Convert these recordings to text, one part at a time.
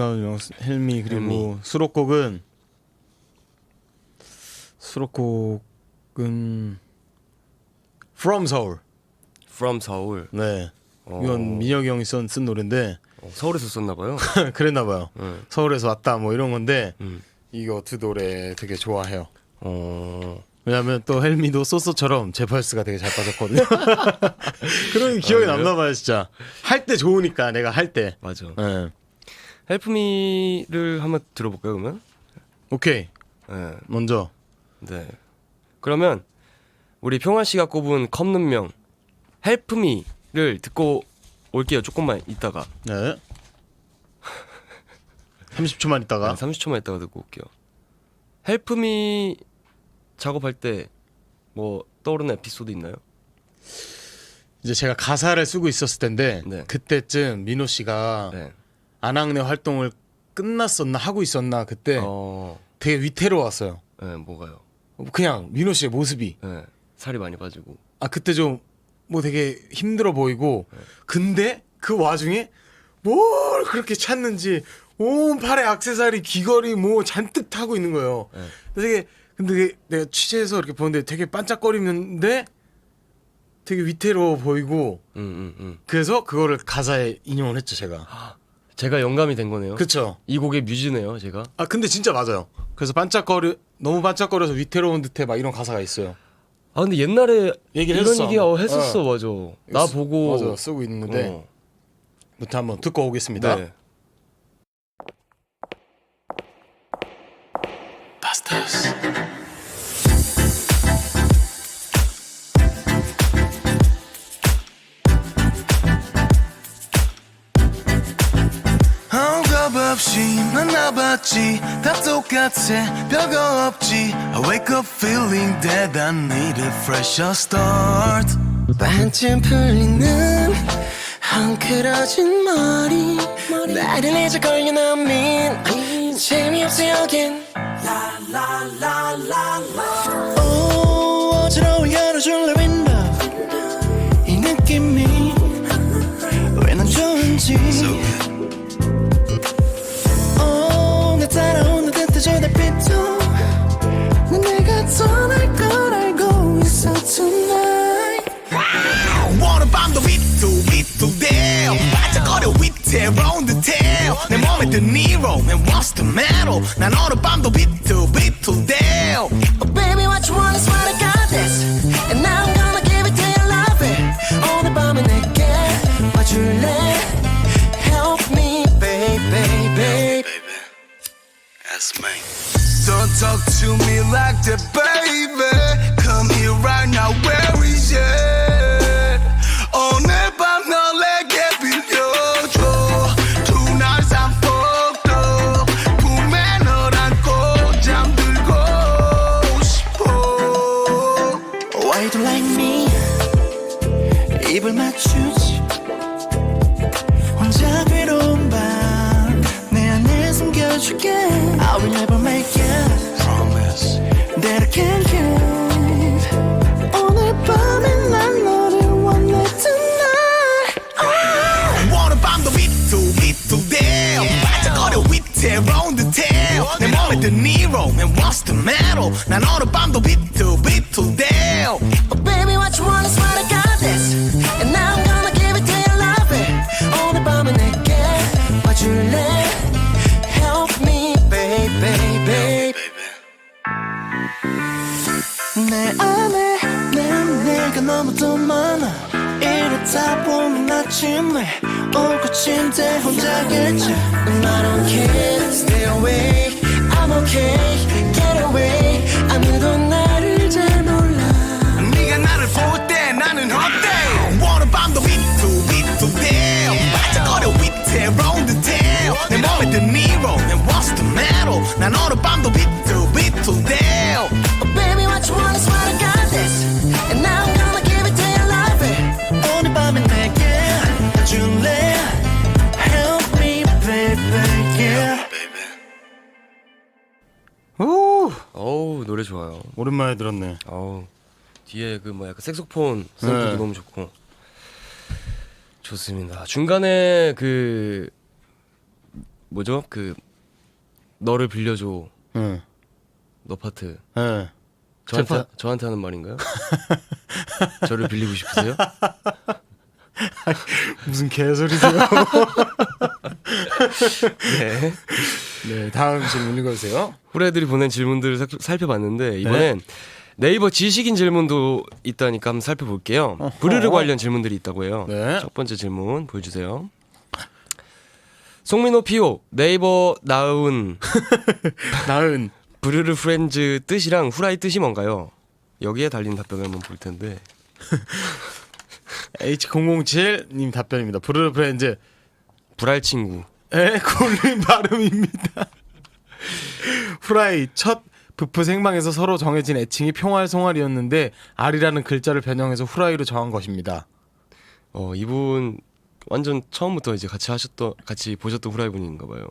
나훈 헬미 그리고 헬미. 수록곡은 수록곡은 From Seoul. From 서울. 네. 어, 이건 민혁이 형이 쓴, 쓴 노래인데 어, 서울에서 썼나 봐요. 그랬나 봐요. 응. 서울에서 왔다 뭐 이런 건데 음. 이거 두 노래 되게 좋아해요. 어. 왜냐면 또 헬미도 소소처럼 제펄스가 되게 잘 빠졌거든요. 그런 기억이 아? 남나 봐요, 진짜. 할 때 좋으니까 내가 할 때. 맞아. 네. 헬프미를 한번 들어볼까요, 그러면? 오케이. 네. 먼저 네. 그러면 우리 평환 씨가 꼽은 컵눈명 헬프미를 듣고 올게요. 조금만 있다가. 네. 30초만 있다가 네, 30초만 있다가 듣고 올게요. 헬프미 작업할 때 뭐 떠오르는 에피소드 있나요? 이제 제가 가사를 쓰고 있었을 텐데 네. 그때쯤 민호 씨가 네. 안학내 활동을 끝났었나 하고 있었나 그때 어. 되게 위태로웠어요. 네, 뭐가요? 그냥 민호 씨의 모습이 네. 살이 많이 빠지고. 아 그때 좀 뭐 되게 힘들어 보이고 근데 그 와중에 뭘 그렇게 찾는지 온 팔에 악세사리 귀걸이 뭐 잔뜩 타고 있는 거예요. 네. 되게 근데 그게 내가 취재해서 이렇게 보는데 되게 반짝거리는데 되게 위태로워 보이고 음, 음, 음. 그래서 그거를 가사에 인용을 했죠 제가. 제가 영감이 된 거네요. 그쵸? 이 곡의 뮤즈네요, 제가. 아 근데 진짜 맞아요. 그래서 반짝거려 너무 반짝거려서 위태로운 듯해 막 이런 가사가 있어요. 아 근데 옛날에 얘기를 이런 얘기 어, 한번. 했었어, 어. 맞아. 나 보고 맞아 쓰고 있는데 어. 부터 한번 듣고 오겠습니다. 네. 바 헝겊 없이 만나봤지. 다 똑같아. 별거 없지. I wake up feeling that I need a fresher start. 반쯤 풀리는 헝클어진 머리. 나를 잊어 걸려난 민 재미없어 여긴. 오 어지러워 열어줄래 반짝거려 위태로운 듯해요 내 몸에 든 니로 Man what's the matter 난 오늘 밤도 위투위투대요 Oh baby what you want is what I got this And now I'm gonna give it to you love it 오늘 밤에 내게 와줄래 Help me baby baby That's me. Don't talk to me like that, baby. Come here right now, 난 오늘 밤도 위투위투대요 Oh baby what you want is what I got this And now I'm gonna give it to you love it 오늘 밤에 내게 와줄래 Help me baby baby 내 안에 내 내가 너무도 많아 이렇다 보면 아침에 오고 침대 혼자 결정 I don't care stay awake I'm okay 오 어우 노래 좋아요. 오랜만에 들었네. 어우 뒤에 그 뭐 약간 색소폰 샘플도 네. 너무 좋고 좋습니다. 중간에 그 뭐죠? 그 너를 빌려줘 응. 너 파트 예. 저한테 제 파- 저한테 하는 말인가요? 저를 빌리고 싶으세요? 무슨 개소리세요? 네. 네, 다음 질문 읽어주세요. 후레들이 보낸 질문들을 살- 살펴봤는데 이번엔 네이버 지식인 질문도 있다니까 한번 살펴볼게요. 어허. 부르르 관련 질문들이 있다고 해요. 네. 첫 번째 질문 보여주세요. 송민호 피오 네이버 나은 나은 부르르 프렌즈 뜻이랑 후라이 뜻이 뭔가요? 여기에 달린 답변을 한번 볼 텐데 H007님 답변입니다. 브루르 프렌즈. 불알 친구. 에 골린 발음입니다. 후라이 첫 부프 생방에서 서로 정해진 애칭이 평활송알이었는데 R이라는 글자를 변형해서 후라이로 정한 것입니다. 어 이분 완전 처음부터 이제 같이 하셨던 같이 보셨던 후라이 분인가 봐요.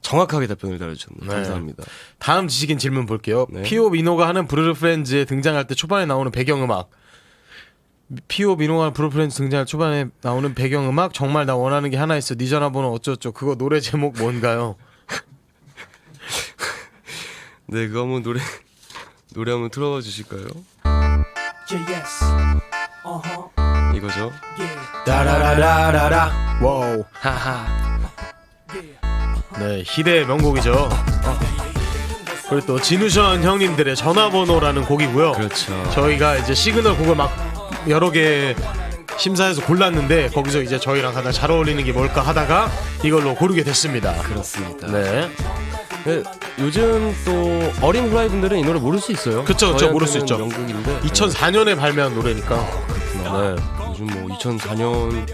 정확하게 답변을 달아주셨네요. 네. 감사합니다. 다음 지식인 질문 볼게요. 네. 피오 미노가 하는 브루르 프렌즈에 등장할 때 초반에 나오는 배경음악. 피오 미노가 하는 브루르 프렌즈 등장할 초반에 나오는 배경음악 정말 나 원하는 게 하나 있어. 네 전화번호 어쩌죠. 그거 노래 제목 뭔가요? 네, 그거 한번 노래 노래 한번 틀어 주실까요? Yeah, yes. Uh-huh. 이거죠. Yeah. 따라라라라라. 와우. 하하. 네, 희대의 명곡이죠. 그리고 또 진우션 형님들의 전화번호라는 곡이고요. 그렇죠. 저희가 이제 시그널 곡을 막 여러 개 심사해서 골랐는데 거기서 이제 저희랑 가장 잘 어울리는 게 뭘까 하다가 이걸로 고르게 됐습니다. 그렇습니다. 네. 네, 요즘 또 어린 후라이 분들은 이 노래 모를 수 있어요. 그쵸, 그쵸, 모를 수 있죠. 명곡인데. 2004년에 발매한 노래니까. 네. 요즘 뭐 2004년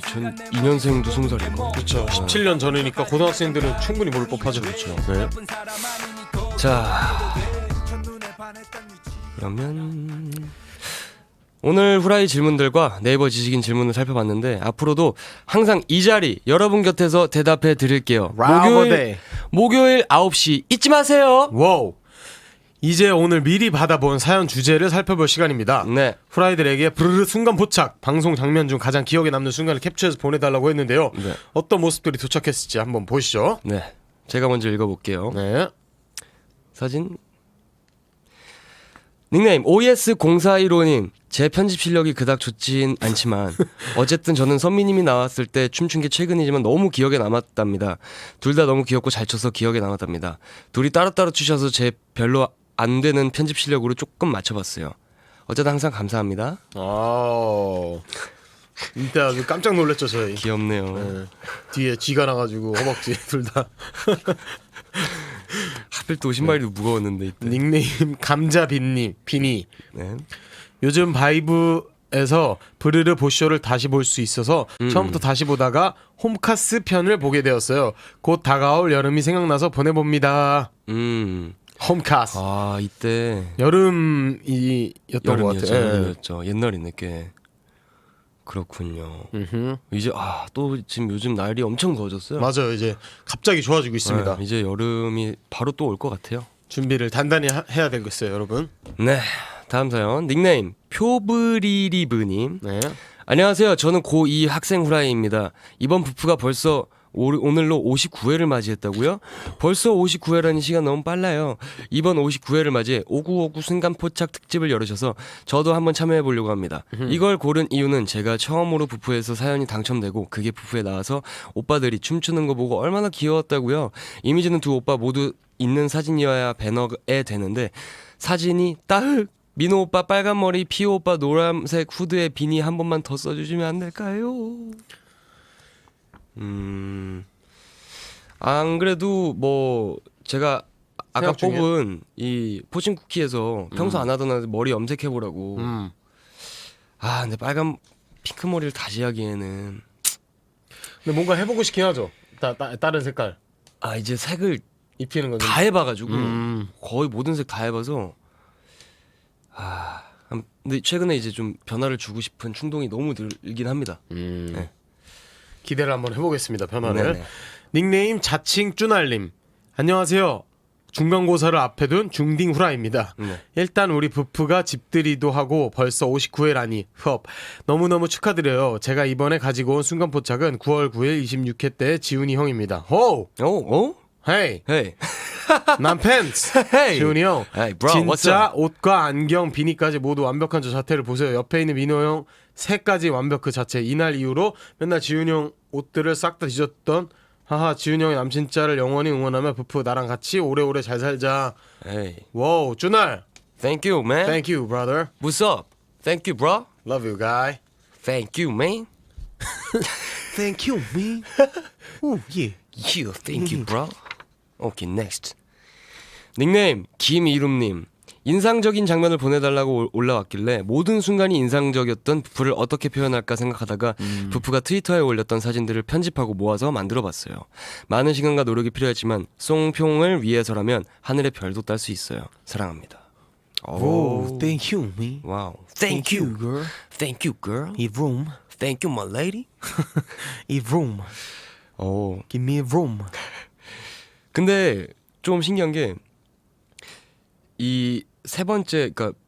2002년생도 20살이고. 그렇죠. 17년 전이니까 고등학생들은 충분히 모를 법하죠. 그렇죠. 네. 자. 그러면 오늘 후라이 질문들과 네이버 지식인 질문을 살펴봤는데 앞으로도 항상 이 자리 여러분 곁에서 대답해 드릴게요. 목요일 라우버데이. 목요일 9시 잊지 마세요. 와우. 이제 오늘 미리 받아본 사연 주제를 살펴볼 시간입니다. 네. 후라이들에게 부르르 순간 포착 방송 장면 중 가장 기억에 남는 순간을 캡처해서 보내달라고 했는데요. 네. 어떤 모습들이 도착했을지 한번 보시죠. 네. 제가 먼저 읽어 볼게요. 네. 사진 닉네임 OS0415님 제 편집 실력이 그닥 좋진 않지만 어쨌든 저는 선미님이 나왔을 때 춤춘 게 최근이지만 너무 기억에 남았답니다. 둘 다 너무 귀엽고 잘 춰서 기억에 남았답니다. 둘이 따로따로 추셔서 제 별로 안 되는 편집 실력으로 조금 맞춰봤어요. 어쨌든 항상 감사합니다. 아. 아주 깜짝 놀랐죠 저희. 귀엽네요. 네. 뒤에 쥐가 나가지고 허벅지 둘 다. 하필 또 신발이 무거웠는데 이때. 닉네임 감자빈님 비니. 네. 요즘 바이브에서 브르르 보쇼를 다시 볼 수 있어서 처음부터 다시 보다가 홈카스 편을 보게 되었어요. 곧 다가올 여름이 생각나서 보내봅니다. 음. 홈카스. 아 이때 여름이었던 것 여름이었죠. 같아요. 예. 여름이었죠. 옛날이네 꽤. 그렇군요. 음흠. 이제 아 또 지금 요즘 날이 엄청 더워졌어요. 맞아요. 이제 갑자기 좋아지고 있습니다. 네, 이제 여름이 바로 또 올 것 같아요. 준비를 단단히 하- 해야 되겠어요, 여러분. 네. 다음 사연 닉네임 표브리리브님 네. 안녕하세요. 저는 고2 학생 후라이입니다. 이번 부프가 벌써 오, 오늘로 59회를 맞이했다고요? 벌써 59회라는 시간 너무 빨라요. 이번 59회를 맞이해 5959 순간 포착 특집을 열으셔서 저도 한번 참여해 보려고 합니다. 이걸 고른 이유는 제가 처음으로 부프에서 사연이 당첨되고 그게 부프에 나와서 오빠들이 춤추는 거 보고 얼마나 귀여웠다고요. 이미지는 두 오빠 모두 있는 사진이어야 배너에 되는데 사진이 따흑 민호 오빠 빨간 머리, 피오 오빠 노란색 후드에 비니 한 번만 더 써주시면 안 될까요? 음, 안 그래도 뭐 제가 아까 생각? 뽑은 이 포신 쿠키에서 평소 안 하던 애들 머리 염색해 보라고. 음. 아, 근데 빨간 핑크 머리를 다시 하기에는 근데 뭔가 해보고 싶긴 하죠. 따, 따, 다른 색깔 아 이제 색을 입히는 건. 좀- 다 해봐가지고 음. 거의 모든 색 다 해봐서 아 음, 근데 최근에 이제 좀 변화를 주고 싶은 충동이 너무 들긴 합니다. 음. 네. 기대를 한번 해보겠습니다. 변화를. 네네. 닉네임 자칭 쭈날님. 안녕하세요. 중간고사를 앞에 둔 중딩 후라이입니다. 네. 일단 우리 부프가 집들이도 하고 벌써 59회라니 흡 너무너무 축하드려요. 제가 이번에 가지고 온 순간 포착은 9월 9일 26회 때 지훈이 형입니다. 호! 오, 오, 헤이! 헤이, 난 팬츠! 헤이. 지훈이 형 Hey, bro, what's 진짜 up? 옷과 안경, 비니까지 모두 완벽한 저 자태를 보세요. 옆에 있는 민호 형 새까지 완벽 그 자체. 이날 이후로 맨날 지훈이 형 옷들을 싹 다 뒤졌던 하하 지훈이 형의 남친 짤을 영원히 응원하며 부프 나랑 같이 오래오래 잘 살자. 헤이. 와우 준알 Thank you, man. Thank you brother What's up? Thank you, bro. Love you guy Thank you, man. Thank you me 오 예. You, thank you, bro. Okay, next. 닉네임 김이룸님. 인상적인 장면을 보내달라고 올- 올라왔길래 모든 순간이 인상적이었던 부프를 어떻게 표현할까 생각하다가 부프가 트위터에 올렸던 사진들을 편집하고 모아서 만들어봤어요. 많은 시간과 노력이 필요했지만 송평을 위해서라면 하늘의 별도 딸 수 있어요. 사랑합니다. 오 Thank you me 와우. Thank you, girl thank you, girl. 이 room Thank you, my lady. 이 room 오. Give me a room 근데 좀 신기한 게 이 세 번째 그러니까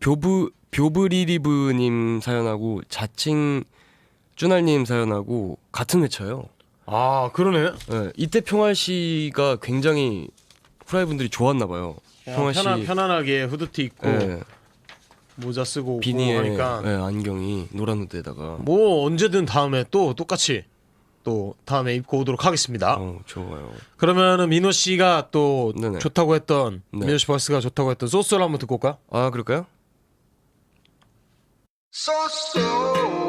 뷰브 뷰브리리브님 사연하고 자칭 쭈날님 사연하고 같은 회차요. 아 그러네. 예, 이때 평활 씨가 굉장히 후라이 분들이 좋았나 봐요. 평활 씨 편안, 편안하게 후드티 입고 예, 모자 쓰고 오고 비니에 하니까. 예, 안경이 노란 후드에다가. 뭐 언제든 다음에 또 똑같이 또 다음에 입고 오도록 하겠습니다. 어 좋아요. 그러면은 민호 씨가 또 네네. 좋다고 했던 네. 민호 씨 버스가 좋다고 했던 소스를 한번 듣고 올까? 아 그럴까요? So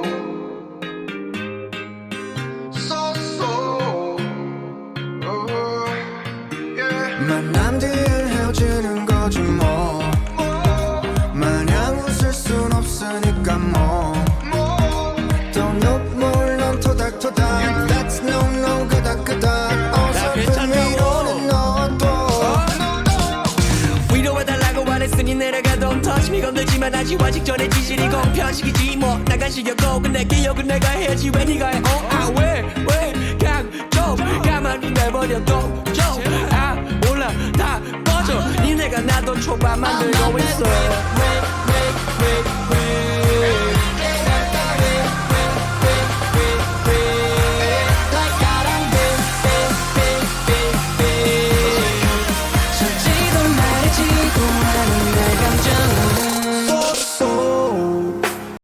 번식 전에 지질이 공편식이지 뭐 나간 시려고 근데 기억은 내가 해야지 왜 네가 해 어? 아왜왜 그냥 좀 가만히 내버려둬 좀아 몰라 다 꺼져 니네가 나도 초밥 만들고 있어